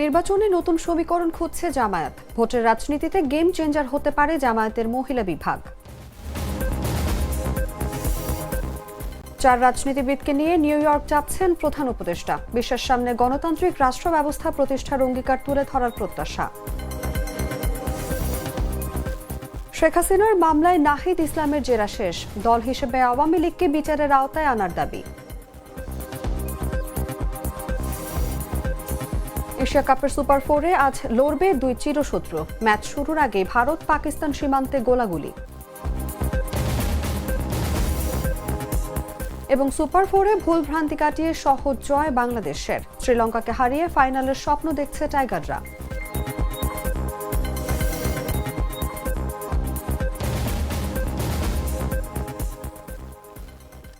নির্বাচনে নতুন সমীকরণ খুঁজছে জামায়াত। ভোটের রাজনীতিতে গেম চেঞ্জার হতে পারে জামায়াতের মহিলা বিভাগ। চার রাজনীতিবিদকে নিয়ে নিউ ইয়র্ক যাচ্ছেন প্রধান উপদেষ্টা। বিশ্বের সামনে গণতান্ত্রিক রাষ্ট্র ব্যবস্থা প্রতিষ্ঠার অঙ্গীকার তুলে ধরার প্রত্যাশা। শেখ হাসিনার মামলায় নাহিদ ইসলামের জেরা শেষ। দল হিসেবে আওয়ামী লীগকে বিচারের আওতায় আনার দাবি। এশিয়া কাপের সুপার ফোরে আজ লড়বে দুই চিরশত্রু। ম্যাচ শুরুর আগে ভারত পাকিস্তান সীমান্তে গোলাগুলি। এবং সুপার ফোরে ভুল ভ্রান্তি কাটিয়ে সহজ জয় বাংলাদেশের। শ্রীলঙ্কাকে হারিয়ে ফাইনালের স্বপ্ন দেখছে টাইগাররা।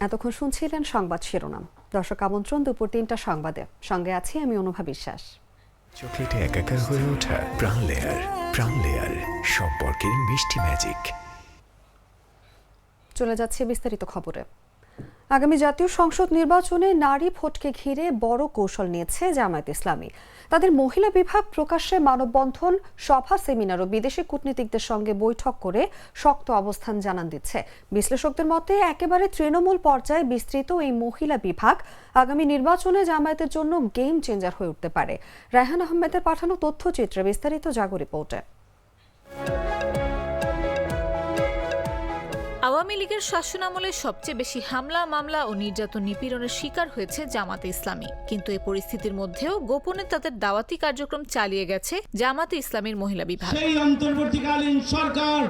এতক্ষণ শুনছিলেন সংবাদ শিরোনাম। দর্শক আমন্ত্রণ দুপুর তিনটা সংবাদে। সঙ্গে আছি আমি অনুভা বিশ্বাস। চকলেটে একাকার হয়ে ওঠা প্রাণ লেয়ার প্রাণ লেয়ার সম্পর্কের মিষ্টি ম্যাজিক চলে যাচ্ছে বিস্তারিত খবরে। আগামী জাতীয় সংসদ নির্বাচনে নারী ভোটকে ঘিরে বড় কৌশল নিয়েছে জামায়াত ইসলামী। তাদের মহিলা বিভাগ প্রকাশ্যে মানববন্ধন, সভা, সেমিনার ও বিদেশি কূটনীতিকদের সঙ্গে বৈঠক করে শক্ত অবস্থান জানান দিচ্ছে। বিশ্লেষকদের মতে, একেবারে তৃণমূল পর্যায়ে বিস্তৃত এই মহিলা বিভাগ আগামী নির্বাচনে জামায়াতের জন্য গেম চেঞ্জার হয়ে উঠতে পারে। রায়হান আহমেদের পাঠানো তথ্যচিত্রে বিস্তারিত জাগো রিপোর্টে। আওয়ামী লীগের শাসনামলে সবচেয়ে বেশি হামলা মামলা ও নির্যাতন নিপীড়নের শিকার হয়েছে জামাতে ইসলামী। কিন্তু এই পরিস্থিতির মধ্যেও গোপনে তাদের দাওয়াতি কার্যক্রম চালিয়ে গেছে জামাতে ইসলামীর মহিলা বিভাগ। সেই অন্তর্বর্তীকালীন সরকার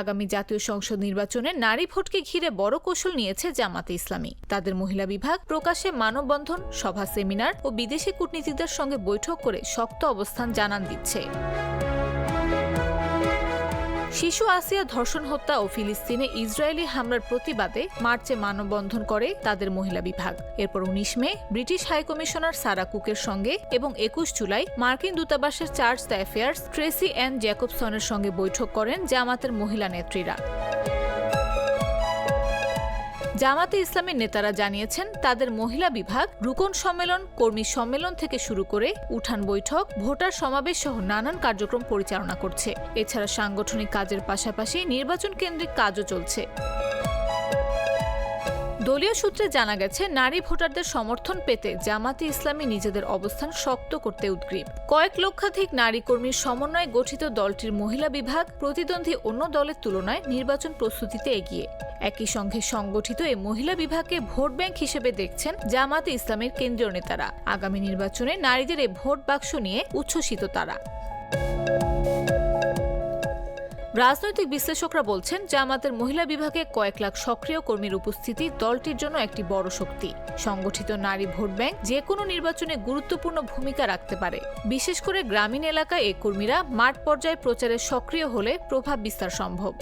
আগামী জাতীয় সংসদ নির্বাচনে নারী ভোটকে ঘিরে বড় কৌশল নিয়েছে জামাতে ইসলামী। তাদের মহিলা বিভাগ প্রকাশ্যে মানববন্ধন সভা সেমিনার ও বিদেশি কূটনীতিকদের সঙ্গে বৈঠক করে শক্ত অবস্থান জানান দিচ্ছে। শিশু আসিয়া ধর্ষণ, হত্যা ও ফিলিস্তিনে ইসরায়েলি হামলার প্রতিবাদে মার্চে মানববন্ধন করে তাদের মহিলা বিভাগ। এরপর উনিশ মে, ব্রিটিশ হাইকমিশনার সারা কুকের সঙ্গে এবং একুশ জুলাই মার্কিন দূতাবাসের charge d' affaires Tracy and জ্যাকবসনের সঙ্গে বৈঠক করেন জামাতের মহিলা নেত্রীরা। জামাতে ইসলামের নেতারা জানিয়েছেন, তাদের মহিলা বিভাগ, রুকন সম্মেলন, কর্মী সম্মেলন থেকে শুরু করে উঠান বৈঠক, ভোটার সমাবেশ সহ নানান কার্যক্রম পরিচালনা করছে। এছাড়া সাংগঠনিক কাজের পাশাপাশি নির্বাচন কেন্দ্রিক কাজও চলছে। দলীয় সূত্রে জানা গেছে, নারী ভোটারদের সমর্থন পেতে জামাতে ইসলামী নিজেদের অবস্থান শক্ত করতে উদ্গ্রীব। কয়েক লক্ষাধিক নারী কর্মীর সমন্বয়ে গঠিত দলটির মহিলা বিভাগ প্রতিদ্বন্দ্বী অন্য দলের তুলনায় নির্বাচন প্রস্তুতিতে এগিয়ে। একই সঙ্গে সংগঠিত এই মহিলা বিভাগকে ভোট ব্যাংক হিসেবে দেখছেন জামাতে ইসলামের কেন্দ্রীয় নেতারা। আগামী নির্বাচনে নারীদের এই ভোট বাক্স নিয়ে উচ্ছ্বসিত তারা। রাজনৈতিক বিশ্লেষকরা বলছেন, জামাতের মহিলা বিভাগে কয়েক লাখ সক্রিয় কর্মীর উপস্থিতি দলটির জন্য একটি বড় শক্তি। সংগঠিত নারী ভোট ব্যাংক যে কোনো নির্বাচনে গুরুত্বপূর্ণ ভূমিকা রাখতে পারে। বিশেষ করে গ্রামীণ এলাকায় এই কর্মীরা মাঠ পর্যায়ে প্রচারে সক্রিয় হলে প্রভাব বিস্তার সম্ভব।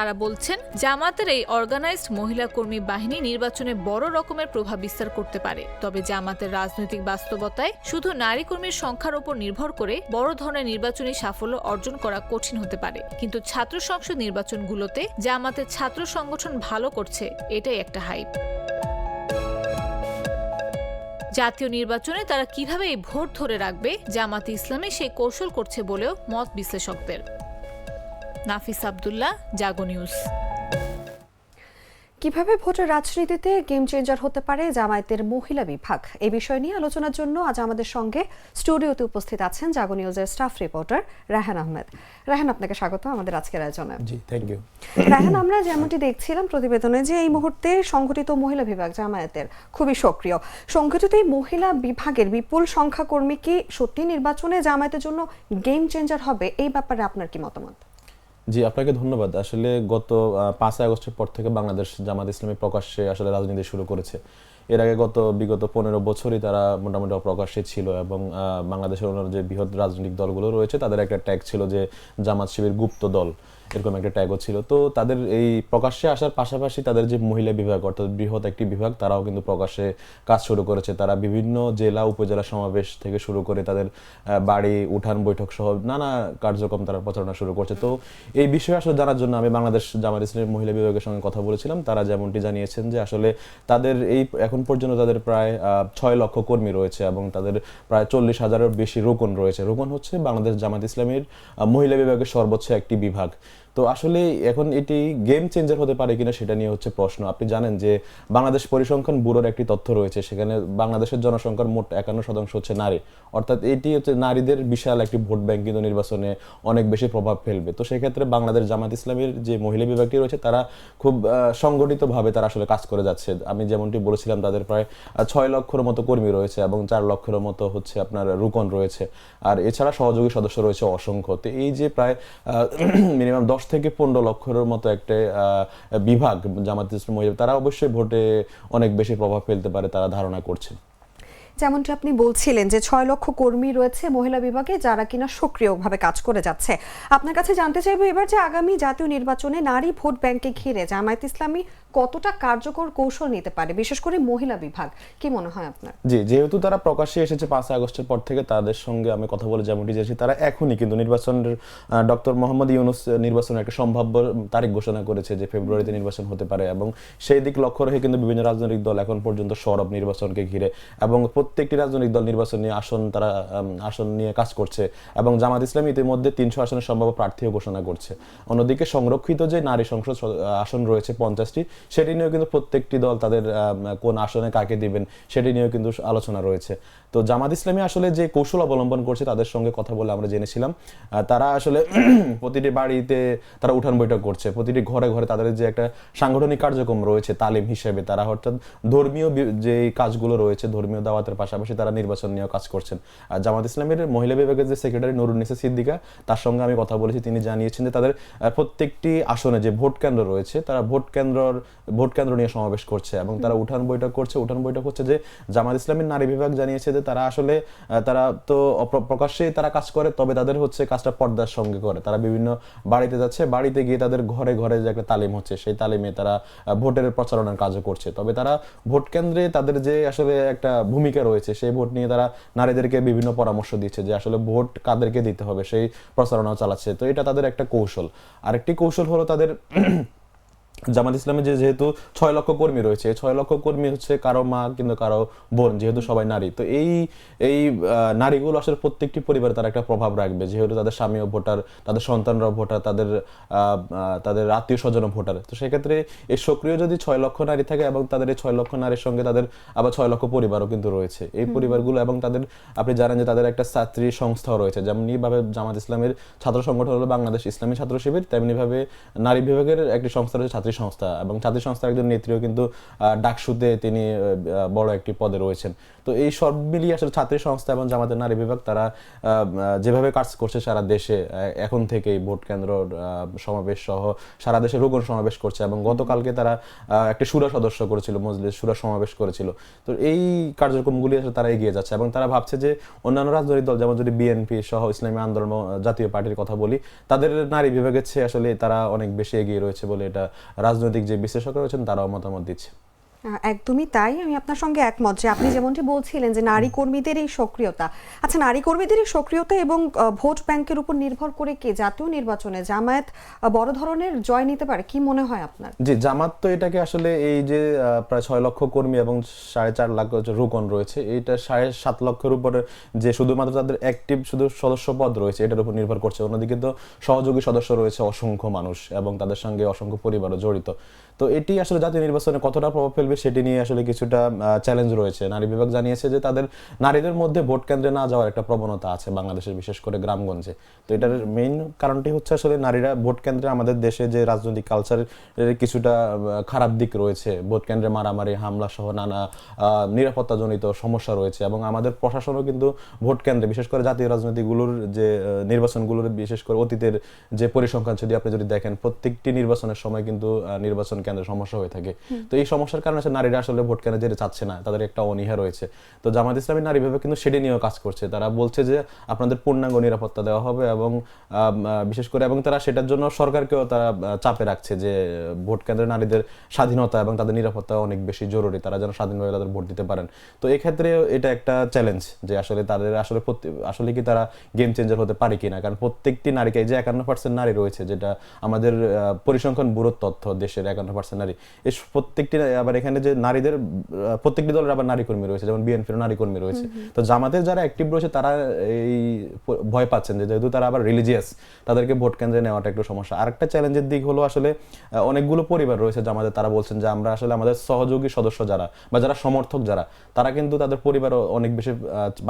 তারা বলছেন, জামাতের এই অর্গানাইজড মহিলা কর্মী বাহিনী নির্বাচনে বড় রকমের প্রভাব বিস্তার করতে পারে। তবে জামাতের রাজনৈতিক বাস্তবতায় শুধু নারী কর্মীর সংখ্যার উপর নির্ভর করে বড় ধরনের নির্বাচনী সাফল্য অর্জন করা কঠিন হতে পারে। কিন্তু ছাত্র সংসদ নির্বাচনগুলোতে জামাতের ছাত্র সংগঠন ভালো করছে, এটাই একটা হাইপ জাতীয় নির্বাচনে তারা কীভাবে এই ভোট ধরে রাখবে, জামাতে ইসলামে সেই কৌশল করছে বলেও মত বিশ্লেষকদের। নাফিস আবদুল্লাহ জাগো নিউজ। কীভাবে ভোটের রাজনীতিতে গেম চেঞ্জার হতে পারে জামায়াতের মহিলা বিভাগ? এই বিষয় নিয়ে আলোচনার জন্য আজ আমাদের সঙ্গে স্টুডিওতে উপস্থিত আছেন জাগো নিউজের স্টাফ রিপোর্টার রাহান আহমেদ। রাহান আপনাকে স্বাগত আমাদের আজকের আয়োজনে। জি থ্যাংক ইউ রাহান আমরা যেমনটি দেখছিলাম প্রতিবেদনে যে এই মুহূর্তে সংগঠিত মহিলা বিভাগ জামায়াতের খুবই সক্রিয়। সংগঠিত এই মহিলা বিভাগের বিপুল সংখ্যা কর্মী কি সত্যি নির্বাচনে জামায়াতের জন্য গেম চেঞ্জার হবে? এই ব্যাপারে আপনার কি মতামত? জি, আপনাকে ধন্যবাদ। আসলে গত পাঁচ আগস্টের পর থেকে বাংলাদেশ জামাত ইসলামী প্রকাশ্যে আসলে রাজনীতি শুরু করেছে। এর আগে গত, বিগত পনেরো বছরই তারা মোটামুটি অপ্রকাশ্যে ছিল এবং বাংলাদেশের অন্য যে বৃহৎ রাজনৈতিক দলগুলো রয়েছে, তাদের একটা ট্যাগ ছিল যে জামাত শিবির গুপ্ত দল। এরকম একটা ট্যাগও ছিল। তো তাদের এই প্রকাশ্যে আসার পাশাপাশি তাদের যে মহিলা বিভাগ, অর্থাৎ বৃহৎ একটি বিভাগ, তারাও কিন্তু প্রকাশ্যে কাজ শুরু করেছে। তারা বিভিন্ন জেলা, উপজেলা সমাবেশ থেকে শুরু করে তাদের বাড়ি, উঠান, বৈঠক সহ নানা কার্যক্রম তারা প্রচারণা শুরু করছে। তো এই বিষয়ে আসলে জানার জন্য আমি বাংলাদেশ জামাত ইসলামের মহিলা বিভাগের সঙ্গে কথা বলেছিলাম। তারা যেমনটি জানিয়েছেন যে আসলে তাদের এই এখন পর্যন্ত তাদের প্রায় ছয় লক্ষ কর্মী রয়েছে এবং তাদের প্রায় চল্লিশ হাজারের বেশি রোকন রয়েছে। রোকন হচ্ছে বাংলাদেশ জামাত ইসলামের মহিলা বিভাগের সর্বোচ্চ একটি বিভাগ। তো আসলে এখন এটি গেম চেঞ্জার হতে পারে কিনা সেটা নিয়ে হচ্ছে প্রশ্ন। আপনি জানেন যে বাংলাদেশ পরিসংখ্যান ব্যুরোর একটি তথ্য রয়েছে, সেখানে বাংলাদেশের জনসংখ্যার মোট একান্ন শতাংশ হচ্ছে নারী। অর্থাৎ এটি হচ্ছে নারীদের বিশাল একটি ভোট ব্যাংক কিন্তু নির্বাচনে অনেক বেশি প্রভাব ফেলবে। তো সেক্ষেত্রে বাংলাদেশ জামাত ইসলামের যে মহিলা বিভাগটি রয়েছে, তারা খুব সংগঠিতভাবে তারা আসলে কাজ করে যাচ্ছে। আমি যেমনটি বলেছিলাম, তাদের প্রায় ছয় লক্ষের মতো কর্মী রয়েছে এবং চার লক্ষের মতো হচ্ছে আপনার রুকন রয়েছে। আর এছাড়া সহযোগী সদস্য রয়েছে অসংখ্য। তো এই যে প্রায় মিনিমাম দশ থেকে পনেরো লক্ষের মতো একটা বিভাগ জামাত ইসলাম তারা অবশ্যই ভোটে অনেক বেশি প্রভাব ফেলতে পারে তারা ধারণা করছে যেমনটি আপনি বলছিলেন যে ছয় লক্ষ কর্মী রয়েছে মহিলা বিভাগে যারা কিনা সক্রিয়ভাবে কাজ করে যাচ্ছে। আপনার কাছে জানতে চাইব এবার যে আগামী জাতীয় নির্বাচনে নারী ভোট ব্যাংকে ঘিরে জামায়াত ইসলামী কতটা কার্যকর কৌশল নিতে পারে, বিশেষ করে মহিলা বিভাগ? কি মনে হয় আপনার? জি, যেহেতু তারা প্রকাশ্যে এসেছে পাঁচ আগস্টের পর থেকে, তাদের সঙ্গে আমি কথা বলে যেমনটি চেয়েছি তারা এখনই কিন্তু নির্বাচনের ডক্টর মোহাম্মদ ইউনুস নির্বাচনের একটা সম্ভাব্য তারিখ ঘোষণা করেছে যে ফেব্রুয়ারিতে নির্বাচন হতে পারে এবং সেই দিক লক্ষ্য রেখে কিন্তু বিভিন্ন রাজনৈতিক দল এখন পর্যন্ত সরব নির্বাচনকে ঘিরে এবং প্রত্যেকটি রাজনৈতিক দল নির্বাচন নিয়ে আসন তারা আসন নিয়ে কাজ করছে এবং জামাত ইসলাম ইতিমধ্যে তিনশো আসনের সম্ভাব্য প্রার্থীও ঘোষণা করছে। অন্যদিকে সংরক্ষিত যে নারী সংসদ আসন রয়েছে পঞ্চাশটি, সেটি নিয়েও কিন্তু প্রত্যেকটি দল তাদের কোন আসনে কাকে দিবেন সেটি নিয়েও কিন্তু আলোচনা রয়েছে। তো জামাত ইসলামী আসলে যে কৌশল অবলম্বন করছে তাদের সঙ্গে কথা বলে আমরা জেনেছিলাম। তারা আসলে প্রতিটি বাড়িতে তারা উঠান বৈঠক করছে। প্রতিটি ঘরে ঘরে তাদের যে একটা সাংগঠনিক কার্যক্রম রয়েছে, তালিম হিসেবে তারা অর্থাৎ ধর্মীয় যে কাজগুলো রয়েছে, ধর্মীয় দাওয়াতের পাশাপাশি তারা নির্বাচন নিয়েও কাজ করছেন। আর জামাত ইসলামের মহিলা বিভাগের যে সেক্রেটারি নুরুন্নিসা সিদ্দিকা, তার সঙ্গে আমি কথা বলেছি। তিনি জানিয়েছেন যে তাদের প্রত্যেকটি আসনে যে ভোট কেন্দ্র রয়েছে, তারা ভোট কেন্দ্রর, ভোট কেন্দ্র নিয়ে সমাবেশ করছে এবং তারা উঠান বৈঠক করছে। উঠান বৈঠক হচ্ছে যে জামাত ইসলামের নারী বিভাগ জানিয়েছে যে তারা আসলে তারা তো প্রকাশ্যেই তারা কাজ করে, তবে তাদের হচ্ছে কাজটা পর্দার সঙ্গে করে। তারা বিভিন্ন বাড়িতে যাচ্ছে, বাড়িতে গিয়ে তাদের ঘরে ঘরে যে একটা তালিম হচ্ছে, সেই তালিমে তারা ভোটের প্রচারণার কাজও করছে। তবে তারা ভোট কেন্দ্রে তাদের যে আসলে একটা ভূমিকা রয়েছে, সেই ভোট নিয়ে তারা নারীদেরকে বিভিন্ন পরামর্শ দিচ্ছে যে আসলে ভোট কাদেরকে দিতে হবে, সেই প্রচারণাও চালাচ্ছে। তো এটা তাদের একটা কৌশল। আরেকটি কৌশল হলো তাদের জামাত ইসলামের যে যেহেতু ছয় লক্ষ কর্মী রয়েছে ছয় লক্ষ কর্মী হচ্ছে কারও মা কিন্তু কারও বোন যেহেতু সবাই নারী। তো এই এই নারীগুলো আসলে প্রত্যেকটি পরিবারে তারা একটা প্রভাব রাখবে যেহেতু তাদের স্বামীও ভোটার তাদের সন্তানরাও ভোটার তাদের তাদের আত্মীয় স্বজনও ভোটার। তো সেক্ষেত্রে এই সক্রিয় যদি ছয় লক্ষ নারী থাকে এবং তাদের এই ছয় লক্ষ নারীর সঙ্গে তাদের আবার ছয় লক্ষ পরিবারও কিন্তু রয়েছে। এই পরিবারগুলো এবং তাদের আপনি জানেন যে তাদের একটা ছাত্রী সংস্থাও রয়েছে যেমনি ভাবে জামাত ইসলামের ছাত্র সংগঠন হলো বাংলাদেশ ইসলামী ছাত্র শিবির তেমনি ভাবে নারী বিভাগের একটি সংস্থা রয়েছে ছাত্রী সংস্থা এবং ছাত্রী সংস্থার একজন নেত্রীও কিন্তু ডাকসুতে তিনি বড় একটি পদে রয়েছেন। তো এই সব মিলিয়ে আসলে ছাত্রী সংস্থা এবং জামাতের নারী বিভাগ তারা যেভাবে কাজ করছে সারা দেশে এখন থেকেই ভোট কেন্দ্র সমাবেশ সহ সারা দেশে রোগন সমাবেশ করছে এবং গতকালকে তারা একটি সুরা সদস্য করেছিল, মজলিস সুরা সমাবেশ করেছিল। তো এই কার্যক্রমগুলি আসলে তারা এগিয়ে যাচ্ছে এবং তারা ভাবছে যে অন্যান্য রাজনৈতিক দল, যেমন যদি বিএনপি সহ ইসলামী আন্দোলন জাতীয় পার্টির কথা বলি, তাদের নারী বিভাগের চেয়ে আসলে তারা অনেক বেশি এগিয়ে রয়েছে বলে এটা রাজনৈতিক যে বিশ্লেষকরা রয়েছেন তারাও মতামত দিচ্ছে। একদমই তাই, আমি আপনার সঙ্গে একমত যে আপনি যেমনটি বলছিলেন যে নারী কর্মীদের এই সক্রিয়তা। আচ্ছা নারী কর্মীদের এই সক্রিয়তা এবং ভোট ব্যাংকের উপর নির্ভর করে কি জাতীয় নির্বাচনে জামায়াত বড় ধরনের জয় নিতে পারে, কি মনে হয় আপনার? জি জামাত তো এটাকে আসলে এই যে প্রায় ছয় লক্ষ কর্মী এবং সাড়ে চার লাখ রুকন রয়েছে এটা সাড়ে সাত লক্ষের উপরে যে শুধুমাত্র তাদের অ্যাক্টিভ শুধু সদস্য পদ রয়েছে, এটার উপর নির্ভর করছে। অন্যদিকে তো সহযোগী সদস্য রয়েছে অসংখ্য মানুষ এবং তাদের সঙ্গে অসংখ্য পরিবারও জড়িত। তো এটি আসলে জাতীয় নির্বাচনে কতটা প্রভাব ফেলবে সেটি নিয়ে আসলে কিছুটা চ্যালেঞ্জ রয়েছে। নারী বিভাগ জানিয়েছে যে তাদের নারীদের মধ্যে ভোট কেন্দ্রে না যাওয়ার একটা প্রবণতা আছে বাংলাদেশের, বিশেষ করে গ্রামগঞ্জে। তো এটার মেইন কারণটি হচ্ছে আসলে নারীরা ভোট কেন্দ্রে আমাদের দেশে যে রাজনৈতিক কালচারের কিছুটা খারাপ দিক রয়েছে। ভোট কেন্দ্রে মারামারি, হামলা সহ নানা নিরাপত্তাজনিত সমস্যা রয়েছে এবং আমাদের প্রশাসনও কিন্তু ভোট কেন্দ্রে, বিশেষ করে জাতীয় রাজনীতিগুলোর যে নির্বাচনগুলোর, বিশেষ করে অতীতের যে পরিসংখ্যান যদি আপনি যদি দেখেন, প্রত্যেকটি নির্বাচনের সময় কিন্তু নির্বাচন কেন্দ্রে সমস্যা হয়ে থাকে। তো এই সমস্যার কারণে নারীরা আসলে ভোট কেন্দ্রে যেতে চাচ্ছে না তাদের একটা অনীহা রয়েছে। তো জামাত ইসলামী নারী বিভাগ কিন্তু সেটি নিয়েও কাজ করছে। তারা বলছে যে আপনাদের পূর্ণাঙ্গ নিরাপত্তা দেওয়া হবে এবং বিশেষ করে এবং তারা সেটার জন্য সরকারকেও তারা চাপে রাখছে যে ভোট কেন্দ্রে নারীদের স্বাধীনতা এবং তাদের নিরাপত্তা অনেক বেশি জরুরি। তারা যেন স্বাধীনভাবে তাদের ভোট দিতে পারেন। তো এক্ষেত্রে এটা একটা চ্যালেঞ্জ যে আসলে তাদের আসলে আসলে কি তারা গেম চেঞ্জার হতে পারে কিনা? কারণ প্রত্যেকটি নারীকে যে একান্ন পার্সেন্ট নারী রয়েছে যেটা আমাদের আহ, পরিসংখ্যান ব্যুরোর তথ্য দেশের একান্ন পার্সেন্ট নারী। এই প্রত্যেকটি আবার এখানে যে নারীদের প্রত্যেকটি দলের আবার নারী কর্মী রয়েছে যেমন বিএনপির নারী কর্মী রয়েছে। তো জামাতের যারা অ্যাক্টিভ রয়েছে তারা এই ভয় পাচ্ছেন যে যেহেতু তারা আবার রিলিজিয়াস তাদেরকে ভোট কেন্দ্রে নেওয়াটা একটু সমস্যা। আরেকটা চ্যালেঞ্জের দিক হলো আসলে অনেকগুলো পরিবার রয়েছে জামাতে তারা বলছেন যে আমরা আসলে আমাদের সহযোগী সদস্য যারা বা যারা সমর্থক যারা তারা কিন্তু তাদের পরিবারও অনেক বেশি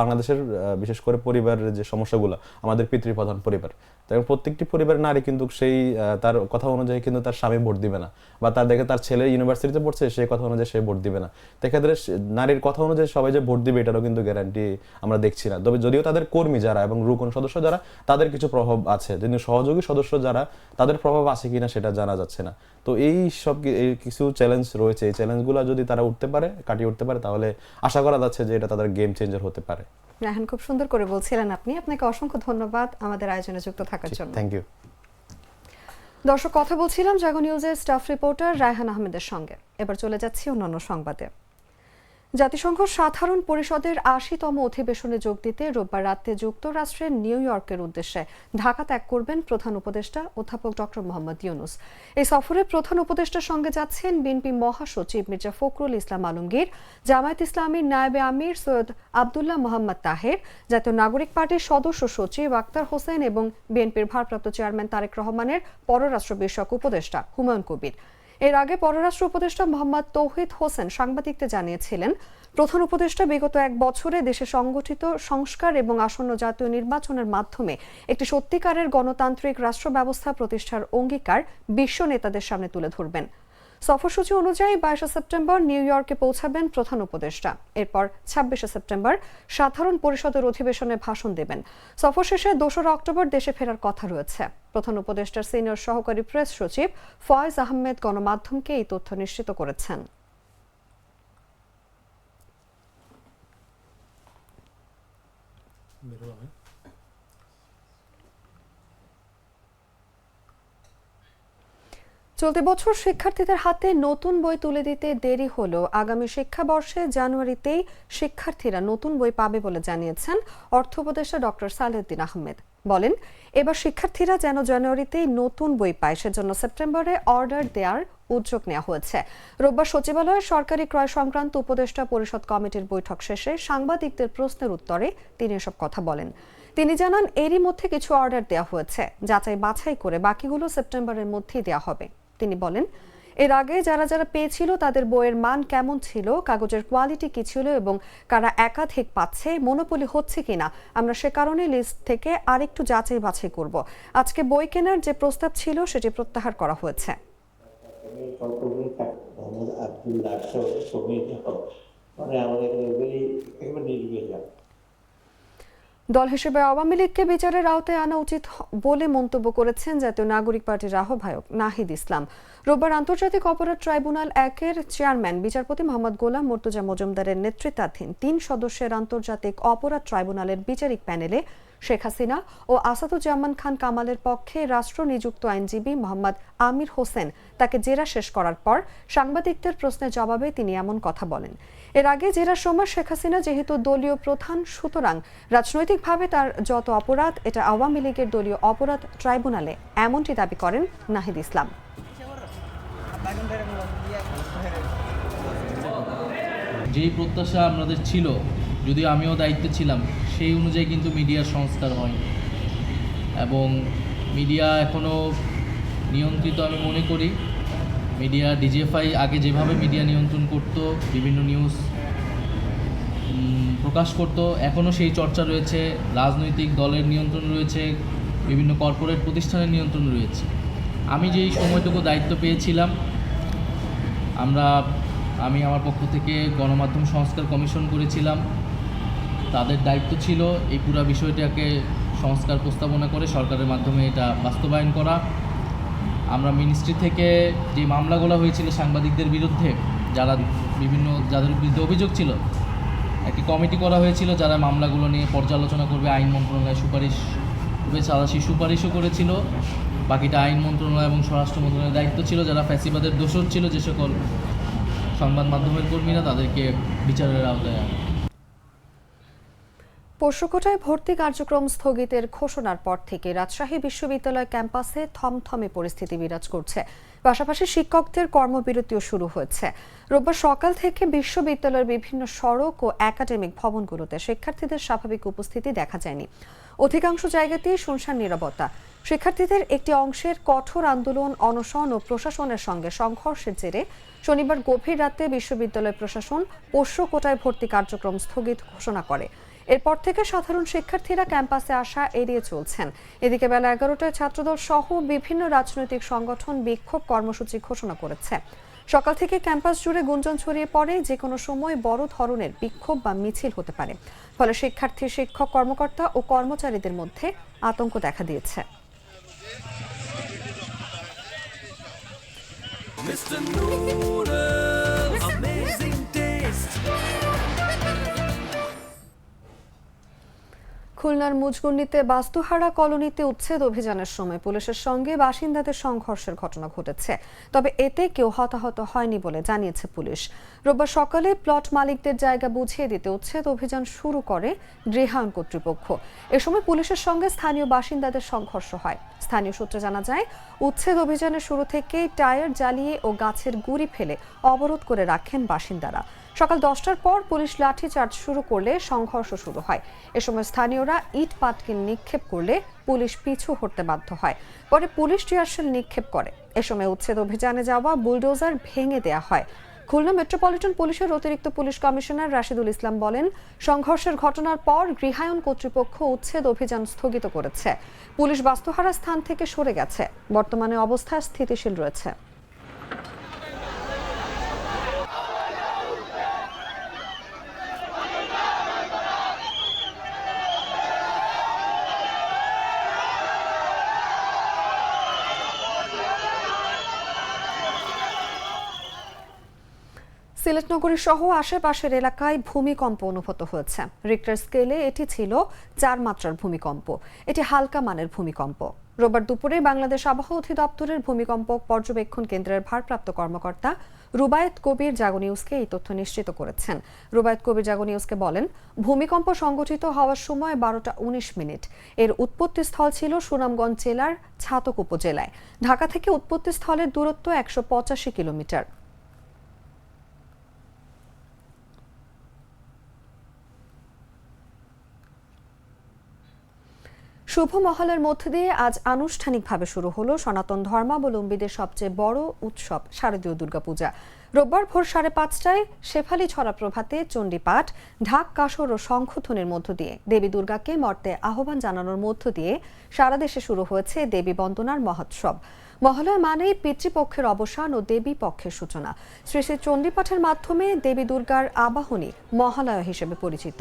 বাংলাদেশের বিশেষ করে পরিবারের যে সমস্যাগুলো আমাদের পিতৃপ্রধান পরিবার তাই প্রত্যেকটি পরিবারের নারী কিন্তু সেই তার কথা অনুযায়ী কিন্তু তার স্বামী ভোট দিবে না। বা তার দেখে তার ছেলে ইউনিভার্সিটিতে পড়ছে, সেই কথা অনুযায়ী সে ভোট দিবে না। সেক্ষেত্রে নারীর কথা অনুযায়ী সবাই যে ভোট দিবে, এটারও কিন্তু গ্যারান্টি আমরা দেখছি না। তবে যদিও তাদের কর্মী যারা এবং রুকন সদস্য যারা, তাদের কিছু প্রভাব আছে। কিন্তু সহযোগী সদস্য যারা, তাদের প্রভাব আছে কিনা সেটা জানা যাচ্ছে না। তো এই সব কিছু চ্যালেঞ্জ রয়েছে। এই চ্যালেঞ্জগুলো যদি তারা উঠতে পারে কাটিয়ে উঠতে পারে তাহলে আশা করা যাচ্ছে যে এটা তাদের গেম চেঞ্জার হতে পারে। এখন খুব সুন্দর করে বলছিলেন আপনি। আপনাকে অসংখ্য ধন্যবাদ আমাদের আয়োজনে যুক্ত থাকার জন্য। থ্যাংক ইউ দর্শক কথা বলছিলাম জাগো নিউজের স্টাফ রিপোর্টার রায়হান আহমেদের সঙ্গে। এবার চলে যাচ্ছি অন্যান্য সংবাদে। জাতিসংঘ সাধারণ পরিষদের আশিতম অধিবেশনে যোগ দিতে রোববার রাতে যুক্তরাষ্ট্রের নিউ ইয়র্কের উদ্দেশ্যে ঢাকা ত্যাগ করবেন প্রধান উপদেষ্টা অধ্যাপক ডক্টর মোহাম্মদ ইউনুস। এই সফরে প্রধান উপদেষ্টার সঙ্গে যাচ্ছেন বিএনপি মহাসচিব মির্জা ফখরুল ইসলাম আলমগীর, জামায়াত ইসলামীর নায়েবে আমির সৈয়দ আবদুল্লাহ মোহাম্মদ তাহের, জাতীয় নাগরিক পার্টির সদস্য সচিব আক্তার হোসেন এবং বিএনপির ভারপ্রাপ্ত চেয়ারম্যান তারেক রহমানের পররাষ্ট্র বিষয়ক উপদেষ্টা হুমায়ুন কবির। এর আগে পররাষ্ট্র উপদেষ্টা মোহাম্মদ তৌহিদ হোসেন সাংবাদিকদের জানিয়েছিলেন, প্রধান উপদেষ্টা বিগত এক বছরে দেশে সংগঠিত সংস্কার এবং আসন্ন জাতীয় নির্বাচনের মাধ্যমে একটি সত্যিকারের গণতান্ত্রিক রাষ্ট্র ব্যবস্থা প্রতিষ্ঠার অঙ্গীকার বিশ্ব নেতাদের সামনে তুলে ধরবেন। সফরসূচি অনুযায়ী বাইশে সেপ্টেম্বর নিউ ইয়র্কে পৌঁছাবেন প্রধান উপদেষ্টা। এরপর ছাব্বিশে সেপ্টেম্বর সাধারণ পরিষদের অধিবেশনে ভাষণ দেবেন। সফর শেষে দোসরা অক্টোবর দেশে ফেরার কথা রয়েছে। প্রধান উপদেষ্টার সিনিয়র সহকারী প্রেস সচিব ফয়েজ আহমেদ গণমাধ্যমকে এই তথ্য নিশ্চিত করেছেন। চলতি বছর শিক্ষার্থীদের হাতে নতুন বই তুলে দিতে দেরি হলেও আগামী শিক্ষাবর্ষে জানুয়ারিতেই শিক্ষার্থীরা নতুন বই পাবে বলে জানিয়েছেন অর্থ উপদেষ্টা ডক্টর সালেউদ্দিন আহমেদ। বলেন, এবার শিক্ষার্থীরা যেন জানুয়ারিতেই নতুন বই পায়, সেজন্য সেপ্টেম্বরে অর্ডার দেওয়ার উদ্যোগ নেওয়া হয়েছে। রোববার সচিবালয়ে সরকারি ক্রয় সংক্রান্ত উপদেষ্টা পরিষদ কমিটির বৈঠক শেষে সাংবাদিকদের প্রশ্নের উত্তরে তিনি এসব কথা বলেন। তিনি জানান, এরই মধ্যে কিছু অর্ডার দেওয়া হয়েছে। যাচাই বাছাই করে বাকিগুলো সেপ্টেম্বরের মধ্যেই দেওয়া হবে। তিনি বলেন, এর আগে যারা যারা পেয়েছিল তাদের বইয়ের মান কেমন ছিল, কাগজের কোয়ালিটি কি ছিল এবং কারা একাধিক পাচ্ছে মনোপলি হচ্ছে কিনা, আমরা সে কারণে লিস্ট থেকে আরেকটু যাচাই বাছাই করব। আজকে বই কেনার যে প্রস্তাব ছিল সেটি প্রত্যাহার করা হয়েছে। মানে আমাদের দল হিসেবে আওয়ামী লীগকে বিচারের আওতায় আনা উচিত বলে মন্তব্য করেছেন জাতীয় নাগরিক পার্টির আহ্বায়ক নাহিদ ইসলাম। রোববার আন্তর্জাতিক অপরাধ ট্রাইব্যুনাল একের চেয়ারম্যান, বিচারপতি মোহাম্মদ গোলাম মর্তুজা মজুমদারের নেতৃত্বাধীন তিন সদস্যের আন্তর্জাতিক অপরাধ ট্রাইব্যুনালের বিচারিক প্যানেলে শেখ হাসিনা ও আসাদুজ্জামান খান কামালের পক্ষে রাষ্ট্র নিযুক্ত আইনজীবী মোহাম্মদ আমির হোসেন তাকে জেরা শেষ করার পর সাংবাদিকদের প্রশ্নের জবাবে তিনি এমন কথা বলেন। এর আগে জেরার সময় শেখ হাসিনা যেহেতু দলীয় প্রধান, সুতরাং রাজনৈতিকভাবে তার যত অপরাধ, এটা আওয়ামী লীগের দলীয় অপরাধ ট্রাইব্যুনালে এমনটি দাবি করেন নাহিদ ইসলাম। যেই প্রত্যাশা আমাদের ছিল, যদিও আমিও দায়িত্বে ছিলাম, সেই অনুযায়ী কিন্তু মিডিয়ার সংস্কার হয়নি। এবং মিডিয়া এখনও নিয়ন্ত্রিত আমি মনে করি মিডিয়া ডিজিএফআই আগে যেভাবে মিডিয়া নিয়ন্ত্রণ করত, বিভিন্ন নিউজ প্রকাশ করত এখনও সেই চর্চা রয়েছে। রাজনৈতিক দলের নিয়ন্ত্রণ রয়েছে, বিভিন্ন কর্পোরেট প্রতিষ্ঠানের নিয়ন্ত্রণ রয়েছে। আমি যেই সময়টুকু দায়িত্ব পেয়েছিলাম, আমরা, আমি আমার পক্ষ থেকে গণমাধ্যম সংস্কার কমিশন করেছিলাম। তাদের দায়িত্ব ছিল এই পুরো বিষয়টাকে সংস্কার প্রস্তাবনা করে সরকারের মাধ্যমে এটা বাস্তবায়ন করা। আমরা মিনিস্ট্রি থেকে যে মামলাগুলো হয়েছিল সাংবাদিকদের বিরুদ্ধে, যারা বিভিন্ন, যাদের বিরুদ্ধে অভিযোগ ছিল, একটি কমিটি করা হয়েছিল যারা মামলাগুলো নিয়ে পর্যালোচনা করবে, আইন মন্ত্রণালয় সুপারিশ তারা সেই সুপারিশও করেছিল। বাকিটা আইন মন্ত্রণালয় এবং স্বরাষ্ট্র মন্ত্রণালয়ের দায়িত্ব ছিল, যারা ফ্যাসিবাদের দোষর ছিল যে সকল সংবাদ মাধ্যমের কর্মীরা তাদেরকে বিচারের আওতায় পশুকোটায় ভর্তি কার্যক্রম স্থগিতের ঘোষণার পর থেকে রাজশাহী বিশ্ববিদ্যালয় ক্যাম্পাসে থমথমে পরিস্থিতি বিরাজ করছে। পাশাপাশি শিক্ষকদের কর্মবিরতিও শুরু হয়েছে। রোববার সকাল থেকে বিশ্ববিদ্যালয়ের বিভিন্ন সড়ক ও একাডেমিক ভবনগুলোতে শিক্ষার্থীদের স্বাভাবিক উপস্থিতি দেখা যায়নি। অধিকাংশ জায়গাতেই শুনশান নিরাপত্তা শিক্ষার্থীদের একটি অংশের কঠোর আন্দোলন, অনশন ও প্রশাসনের সঙ্গে সংঘর্ষের জেরে শনিবার গভীর রাতে বিশ্ববিদ্যালয় প্রশাসন পোষ্য কোটায় ভর্তি কার্যক্রম স্থগিত ঘোষণা করে। এরপর থেকে সাধারণ শিক্ষার্থীরা ক্যাম্পাসে আসা এড়িয়ে চলছেন। এদিকে বেলা এগারোটায় ছাত্রদল সহ বিভিন্ন রাজনৈতিক সংগঠন বিক্ষোভ কর্মসূচি ঘোষণা করেছে। সকাল থেকে ক্যাম্পাস জুড়ে গুঞ্জন ছড়িয়ে পড়ে যে কোনো সময় বড় ধরনের বিক্ষোভ বা মিছিল হতে পারে। ফলে শিক্ষার্থী, শিক্ষক, কর্মকর্তা ও কর্মচারীদের মধ্যে আতঙ্ক দেখা দিয়েছে। খুলনার মুজগুন্নিতে বাস্তুহারা কলোনিতে উচ্ছেদ অভিযানের সময় পুলিশের সঙ্গে বাসিন্দাদের সংঘর্ষের ঘটনা ঘটেছে। তবে এতে কেউ হতাহত হয়নি বলে জানিয়েছে পুলিশ। রোববার সকালে প্লট মালিকদের জায়গা বুঝিয়ে দিতে উচ্ছেদ অভিযান শুরু করে গৃহায়ণ কর্তৃপক্ষ। এ সময় পুলিশের সঙ্গে স্থানীয় বাসিন্দাদের সংঘর্ষ হয়। স্থানীয় সূত্রে জানা যায়, উচ্ছেদ অভিযানের শুরু থেকেই টায়ার জ্বালিয়ে ও গাছের গুড়ি ফেলে অবরোধ করে রাখেন বাসিন্দারা। সকাল দশটার পর পুলিশ লাঠিচার্জ শুরু করলে সংঘর্ষ শুরু হয়। এ সময় স্থানীয়রা ইট পাটকেল নিক্ষেপ করলে পুলিশ পিছু হটতে বাধ্য হয়। পরে পুলিশ টিয়ারশেল নিক্ষেপ করে। এ সময় উচ্ছেদ অভিযানে যাওয়া বুলডোজার ভেঙে দেয়া হয়। খুলনা মেট্রোপলিটন পুলিশের অতিরিক্ত পুলিশ কমিশনার রাশিদুল ইসলাম বলেন, সংঘর্ষের ঘটনার পর গৃহায়ণ কর্তৃপক্ষ উচ্ছেদ অভিযান স্থগিত করেছে। পুলিশ বাস্তুহারা স্থান থেকে সরে গেছে। বর্তমানে অবস্থা স্থিতিশীল রয়েছে। সিলেট নগরী সহ আশেপাশের এলাকায় ভূমিকম্প অনুভূত হয়েছে। রিক্টার স্কেলে এটি ছিল চার মাত্রার ভূমিকম্প। এটি হালকা মানের ভূমিকম্প। রোববার দুপুরে বাংলাদেশ আবহাওয়া অধিদপ্তরের ভূমিকম্প পর্যবেক্ষণ কেন্দ্রের ভারপ্রাপ্ত কর্মকর্তা রুবায়েত কবির জাগো নিউজকে এই তথ্য নিশ্চিত করেছেন। রুবায়েত কবির জাগো নিউজকে বলেন, ভূমিকম্প সংগঠিত হওয়ার সময় বারোটা উনিশ মিনিট। এর উৎপত্তি স্থল ছিল সুনামগঞ্জ জেলার ছাতক উপজেলায়। ঢাকা থেকে উৎপত্তি স্থলের দূরত্ব একশো পঁচাশি কিলোমিটার। শুভ মহলের মধ্য দিয়ে আজ আনুষ্ঠানিকভাবে শুরু হলো সনাতন ধর্মাবলম্বীদের সবচেয়ে বড় উৎসব, শারদীয় দুর্গাপূজা। রোববার ভোর সাড়ে পাঁচটায় শেফালি ছড়া প্রভাতে চণ্ডীপাঠ, ঢাক, কাসর ও শঙ্খধ্বনির মধ্য দিয়ে। দেবী দুর্গাকে মর্তে আহ্বান জানানোর মধ্য দিয়ে সারা দেশে শুরু হয়েছে দেবী বন্দনার মহোৎসব। মহালয়া মানেই পিতৃপক্ষের অবসান ও দেবী পক্ষের সূচনা। শ্রী শ্রী চণ্ডীপাঠের মাধ্যমে দেবী দুর্গার আবাহনী মহালয়া হিসেবে পরিচিত।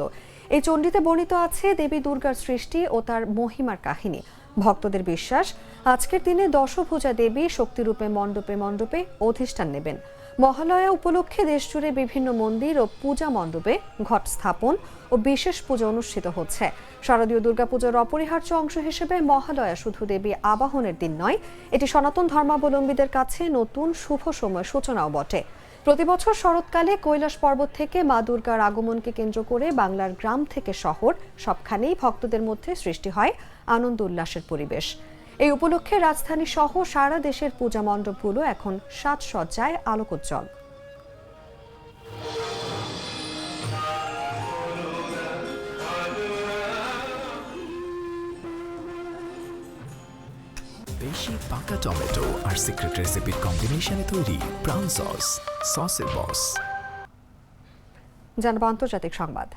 এই চণ্ডীতে বর্ণিত আছে দেবী দুর্গার সৃষ্টি ও তার মহিমার কাহিনী। ভক্তদের বিশ্বাস, আজকের দিনে দশভূজা দেবী শক্তিরূপে মণ্ডপে মণ্ডপে অধিষ্ঠান নেবেন। মহালয়া উপলক্ষে দেশজুড়ে বিভিন্ন মন্দির ও পূজা মণ্ডপে ঘট স্থাপন ও বিশেষ পূজা অনুষ্ঠিত হচ্ছে। শারদীয় দুর্গাপূজার অপরিহার্য অংশ হিসেবে মহালয়া শুধু দেবী আবাহনের দিন নয়, এটি সনাতন ধর্মাবলম্বীদের কাছে নতুন শুভ সময় সূচনাও বটে। প্রতিবছর শরৎকালে কৈলাস পর্বত থেকে মা দুর্গার আগমনকে কেন্দ্র করে বাংলার গ্রাম থেকে শহর, সবখানেই ভক্তদের মধ্যে সৃষ্টি হয় আনন্দ উল্লাসের পরিবেশ। এই উপলক্ষে রাজধানী সহ সারা দেশের পূজা মণ্ডপগুলো এখন সাজসজ্জায় আলোকোজ্জ্বল। পাকা টমেটো আর সিক্রেট রেসিপির কম্বিনেশনে তৈরি ব্রাউন সস সসের বস জানব আন্তর্জাতিক সংবাদ।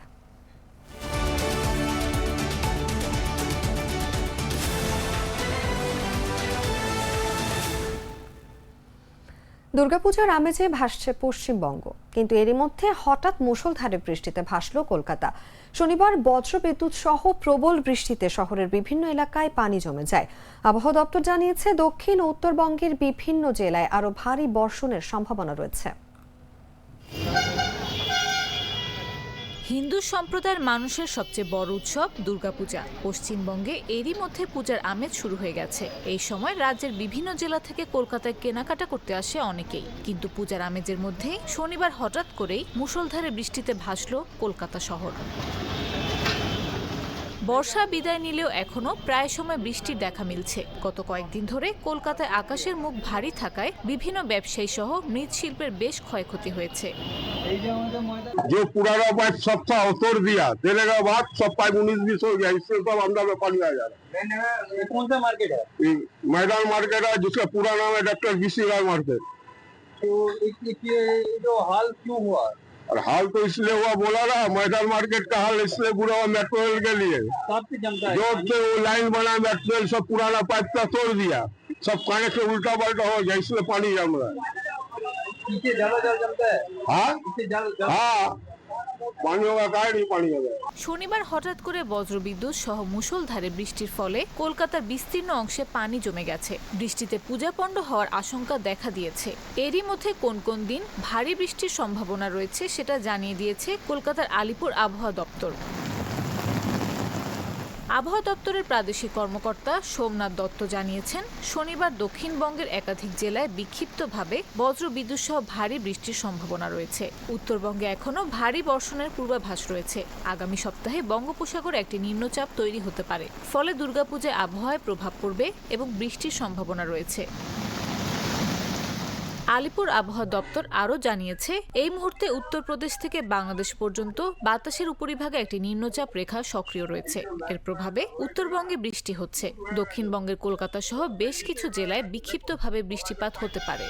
দুর্গাপূজার আমেজে ভাসছে পশ্চিমবঙ্গ। কিন্তু এরই মধ্যে হঠাৎ মুষলধারে বৃষ্টিতে ভাসল কলকাতা। শনিবার বজ্রবিদ্যুৎ সহ প্রবল বৃষ্টিতে শহরের বিভিন্ন এলাকায় পানি জমে যায়। আবহাওয়া দপ্তর জানিয়েছে, দক্ষিণ ও উত্তরবঙ্গের বিভিন্ন জেলায় আরও ভারী বর্ষণের সম্ভাবনা রয়েছে। হিন্দু সম্প্রদায়ের মানুষের সবচেয়ে বড় উৎসব দুর্গাপূজা। পশ্চিমবঙ্গে এরই মধ্যে পূজার আমেজ শুরু হয়ে গেছে। এই সময় রাজ্যের বিভিন্ন জেলা থেকে কলকাতায় কেনাকাটা করতে আসে অনেকেই। কিন্তু পূজার আমেজের মধ্যেই শনিবার হঠাৎ করেই মুষলধারে বৃষ্টিতে ভাসল কলকাতা শহর। বর্ষা বিদায় নিলেও এখনও প্রায় সময় বৃষ্টির দেখা মিলছে গত কয়েকদিন ধরে কলকাতায় আকাশের মুখ ভারী থাকায় বিভিন্ন ব্যবসায়ী সহ মৃৎশিল্পের বেশ ক্ষয়ক্ষতি হয়েছে जो पुराना पाइप सब था वो तोड़ दिया देने के बाद सब पाइप उन्नीस बीस हो गया इससे सब अंदर में पानी आ जा रहा है कौन सा मार्केट है ये मैदान मार्केट है जिसका पूरा नाम है डॉक्टर बीसी राय मार्केट तो ये जो हाल क्यों हुआ और हाल तो इसलिए हुआ बोला रहा मैदान मार्केट का हाल इसलिए बुरा हुआ मेट्रो रेल के लिए। जो से वो लाइन बना मेट्रो रेल सब पुराना पाइप का तोड़ दिया। सब कनेक्शन उल्टा पल्टा हो गया इसलिए पानी जम रहा है। है। हाँ। শনিবার হঠাৎ করে বজ্রবিদ্যুৎ সহ মুষলধারে বৃষ্টির ফলে কলকাতার বিস্তীর্ণ অংশে পানি জমে গেছে। বৃষ্টিতে পূজাপণ্ড হওয়ার আশঙ্কা দেখা দিয়েছে। এরই মধ্যে কোন কোন দিন ভারী বৃষ্টির সম্ভাবনা রয়েছে সেটা জানিয়ে দিয়েছে কলকাতার আলিপুর আবহাওয়া দপ্তর। আবহাওয়া দপ্তরের প্রাদেশিক কর্মকর্তা সোমনাথ দত্ত জানিয়েছেন, শনিবার দক্ষিণবঙ্গের একাধিক জেলায় বিক্ষিপ্তভাবে বজ্রবিদ্যুৎ সহ ভারী বৃষ্টির সম্ভাবনা রয়েছে। উত্তরবঙ্গে এখনও ভারী বর্ষণের পূর্বাভাস রয়েছে। আগামী সপ্তাহে বঙ্গোপসাগর একটি নিম্নচাপ তৈরি হতে পারে। ফলে দুর্গাপূজায় আবহাওয়ায় প্রভাব পড়বে এবং বৃষ্টির সম্ভাবনা রয়েছে। আলিপুর আবহাওয়া দপ্তর আরও জানিয়েছে, এই মুহূর্তে উত্তরপ্রদেশ থেকে বাংলাদেশ পর্যন্ত বাতাসের উপরিভাগে একটি নিম্নচাপ রেখা সক্রিয় রয়েছে। এর প্রভাবে উত্তরবঙ্গে বৃষ্টি হচ্ছে। দক্ষিণবঙ্গের কলকাতা সহ বেশ কিছু জেলায় বিক্ষিপ্তভাবে বৃষ্টিপাত হতে পারে।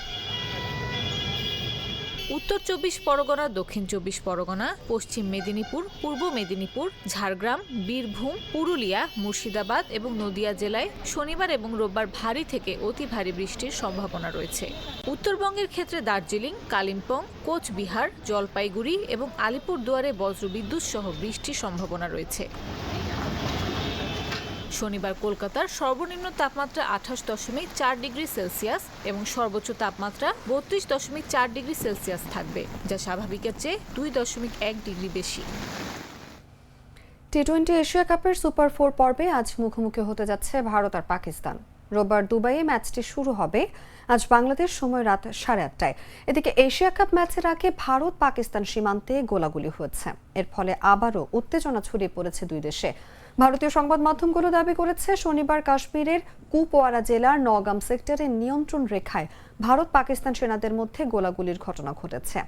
উত্তর চব্বিশ পরগনা, দক্ষিণ চব্বিশ পরগনা, পশ্চিম মেদিনীপুর, পূর্ব মেদিনীপুর, ঝাড়গ্রাম, বীরভূম, পুরুলিয়া, মুর্শিদাবাদ এবং নদিয়া জেলায় শনিবার এবং রোববার ভারী থেকে অতি ভারী বৃষ্টির সম্ভাবনা রয়েছে। উত্তরবঙ্গের ক্ষেত্রে দার্জিলিং, কালিম্পং, কোচবিহার, জলপাইগুড়ি এবং আলিপুরদুয়ারে বজ্রবিদ্যুৎ সহ বৃষ্টির সম্ভাবনা রয়েছে। শনিবার কলকাতার সর্বনিম্ন তাপমাত্রা আঠাশ দশমিক চার ডিগ্রি সেলসিয়াস এবং সর্বোচ্চ তাপমাত্রা বত্রিশ দশমিক চার ডিগ্রি সেলসিয়াস থাকবে, যা স্বাভাবিকের চেয়ে দুই দশমিক এক ডিগ্রি বেশি। টি টোয়েন্টি এশিয়া কাপের সুপার ফোর পর্বে আজ মুখোমুখি হতে যাচ্ছে ভারত আর পাকিস্তান। রোববার দুবাইয়ে ম্যাচটি শুরু হবে। আজ বাংলাদেশ সময় রাত সাড়ে আটটায়। এদিকে এশিয়া কাপ ম্যাচের আগে ভারত পাকিস্তান সীমান্তে গোলাগুলি হয়েছে। এর ফলে আবারও উত্তেজনা ছড়িয়ে পড়েছে দুই দেশে। ভারতীয় সংবাদ মাধ্যমগুলো দাবি করেছে, শনিবার কাশ্মীরের কুপওয়ারা জেলার নগাম সেক্টরের নিয়ন্ত্রণ রেখায় ভারত পাকিস্তান সেনাদের মধ্যে গোলাগুলির ঘটনা ঘটেছে।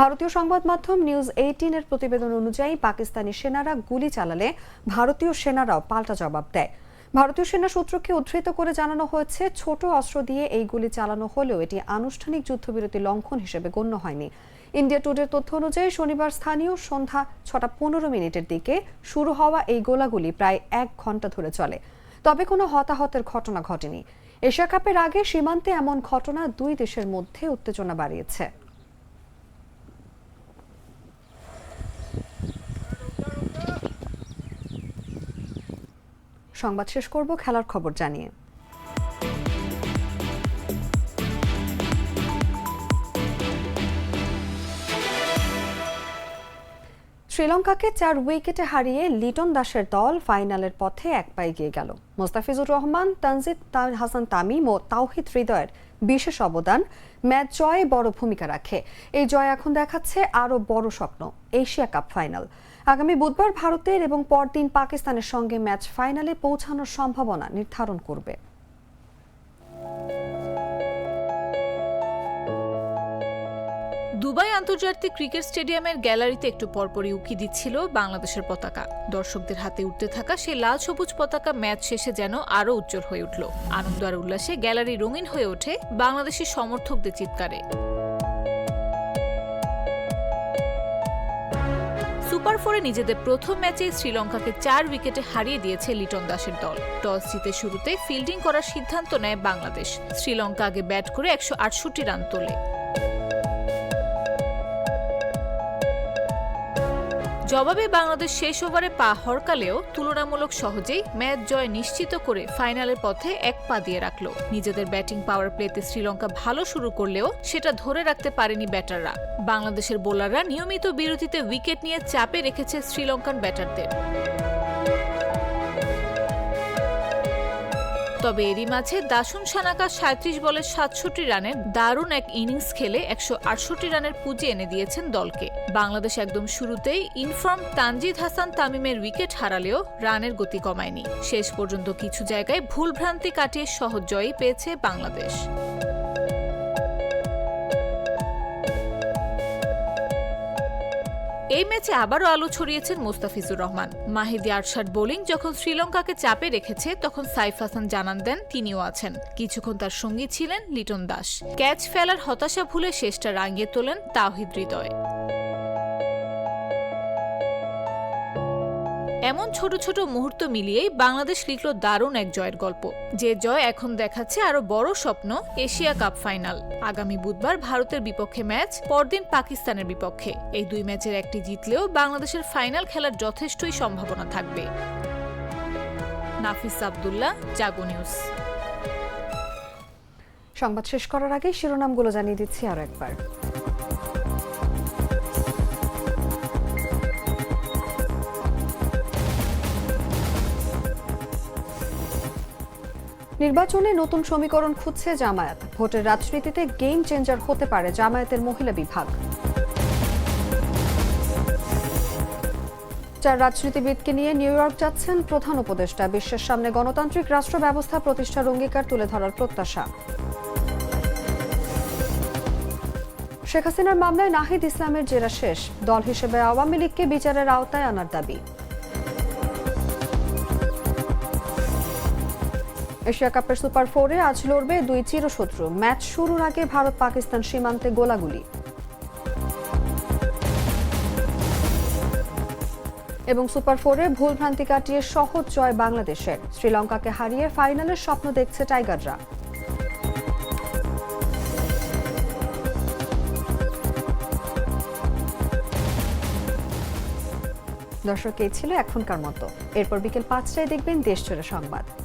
ভারতীয় সংবাদ মাধ্যম নিউজ এইটিন এর প্রতিবেদন অনুযায়ী পাকিস্তানি সেনারা গুলি চালালে ভারতীয় সেনারাও পাল্টা জবাব দেয়। ভারতীয় সেনা সূত্রকে উদ্ধৃত করে জানানো হয়েছে, ছোট অস্ত্র দিয়ে এই গুলি চালানো হলেও এটি আনুষ্ঠানিক যুদ্ধবিরতি লঙ্ঘন হিসেবে গণ্য হয়নি। ইন্ডিয়া টুডের তথ্য অনুযায়ী শনিবার স্থানীয় সন্ধ্যা ছটা পনেরো মিনিটের দিকে শুরু হওয়া এই গোলাগুলি প্রায় এক ঘণ্টা ধরে চলে। তবে কোনো হতাহতের ঘটনা ঘটেনি। এশিয়া কাপের আগে সীমান্তে এমন ঘটনা দুই দেশের মধ্যে উত্তেজনা বাড়িয়েছে। সংবাদ শেষ করব, খেলার খবর জানিয়ে। শ্রীলঙ্কাকে চার উইকেটে হারিয়ে লিটন দাসের দল ফাইনালের পথে এক পা এগিয়ে গেল। মোস্তাফিজুর রহমান, তানজিদ হাসান তামিম ও তাওহিদ হৃদয়ের বিশেষ অবদান ম্যাচ জয়ে বড় ভূমিকা রাখে। এই জয় এখন দেখাচ্ছে আরও বড় স্বপ্ন, এশিয়া কাপ ফাইনাল। আগামী বুধবার ভারতের এবং পরদিন পাকিস্তানের সঙ্গে ম্যাচ ফাইনালে পৌঁছানোর সম্ভাবনা নির্ধারণ করবে। দুবাই আন্তর্জাতিক ক্রিকেট স্টেডিয়ামের গ্যালারিতে একটু পরপরই উকি দিচ্ছিল বাংলাদেশের পতাকা। দর্শকদের হাতে উঠতে থাকা সেই লাল সবুজ পতাকা ম্যাচ শেষে যেন আরও উজ্জ্বল হয়ে উঠল। আনন্দ আর উল্লাসে গ্যালারি রঙিন হয়ে ওঠে বাংলাদেশি সমর্থকদের চিৎকারে। সুপার ফোরে নিজেদের প্রথম ম্যাচে শ্রীলঙ্কাকে চার উইকেটে হারিয়ে দিয়েছে লিটন দাসের দল। টস জিতে শুরুতে ফিল্ডিং করার সিদ্ধান্ত নেয় বাংলাদেশ। শ্রীলঙ্কা আগে ব্যাট করে একশো আটষট্টি রান তোলে। জবাবে বাংলাদেশ শেষ ওভারে পা হরকালেও তুলনামূলক সহজেই ম্যাচ জয় নিশ্চিত করে ফাইনালের পথে এক পা দিয়ে রাখল। নিজেদের ব্যাটিং পাওয়ার প্লেতে শ্রীলঙ্কা ভালো শুরু করলেও সেটা ধরে রাখতে পারেনি ব্যাটাররা। বাংলাদেশের বোলাররা নিয়মিত বিরতিতে উইকেট নিয়ে চাপে রেখেছে শ্রীলঙ্কান ব্যাটারদের। তবে এরই মাঝে দাসুন সানাকা সাঁত্রিশ বলে সাতষট্টি রানের দারুণ এক ইনিংস খেলে একশো আটষট্টি রানের পুঁজি এনে দিয়েছেন দলকে। বাংলাদেশ একদম শুরুতেই ইনফর্ম তানজিদ হাসান তামিমের উইকেট হারালেও রানের গতি কমায়নি। শেষ পর্যন্ত কিছু জায়গায় ভুলভ্রান্তি কাটিয়ে সহজ জয়ই পেয়েছে বাংলাদেশ। এই ম্যাচে আবারও আলো ছড়িয়েছেন মোস্তাফিজুর রহমান। মাহিদি আরশাদ বোলিং যখন শ্রীলঙ্কাকে চাপে রেখেছে, তখন সাইফ হাসান জানান দেন তিনিও আছেন। কিছুক্ষণ তার সঙ্গী ছিলেন লিটন দাস। ক্যাচ ফেলার হতাশা ভুলে শেষটা রাঙিয়ে তোলেন তাওহিদ হৃদয়। এমন ছোট ছোট মুহূর্ত মিলিয়েই বাংলাদেশ লিখল দারুণ এক জয়ের গল্প। যে জয় এখন দেখাচ্ছে আরও বড় স্বপ্ন, এশিয়া কাপ ফাইনাল। আগামী বুধবার ভারতের বিপক্ষে ম্যাচ, পরদিন পাকিস্তানের বিপক্ষে। এই দুই ম্যাচের একটি জিতলেও বাংলাদেশের ফাইনাল খেলার যথেষ্টই সম্ভাবনা থাকবে। নাফিস আবদুল্লাহ, জাগো নিউজ। সংবাদ শেষ করার আগে শিরোনামগুলো জানিয়ে দিচ্ছি আরও একবার। নির্বাচনে নতুন সমীকরণ খুঁজছে জামায়াত। ভোটের রাজনীতিতে গেম চেঞ্জার হতে পারে জামায়াতের মহিলা বিভাগ। চার রাজনীতিবিদকে নিয়ে নিউ ইয়র্ক যাচ্ছেন প্রধান উপদেষ্টা। বিশ্বের সামনে গণতান্ত্রিক রাষ্ট্র ব্যবস্থা প্রতিষ্ঠার অঙ্গীকার তুলে ধরার প্রত্যাশা। শেখ হাসিনার মামলায় নাহিদ ইসলামের জেরা শেষ। দল হিসেবে আওয়ামী লীগকে বিচারের আওতায় আনার দাবি। এশিয়া কাপের সুপার ফোরে আজ লড়বে দুই চিরশত্রু। ম্যাচ শুরুর আগে ভারত পাকিস্তান সীমান্তে গোলাগুলি। এবং সুপার ফোরে ভুলভ্রান্তি কাটিয়ে সহজ জয় বাংলাদেশের। শ্রীলঙ্কাকে হারিয়ে ফাইনালের স্বপ্ন দেখছে টাইগাররা। দর্শক, এই ছিল এখনকার মতো। এরপর বিকেল পাঁচটায় দেখবেন দেশ সংবাদ।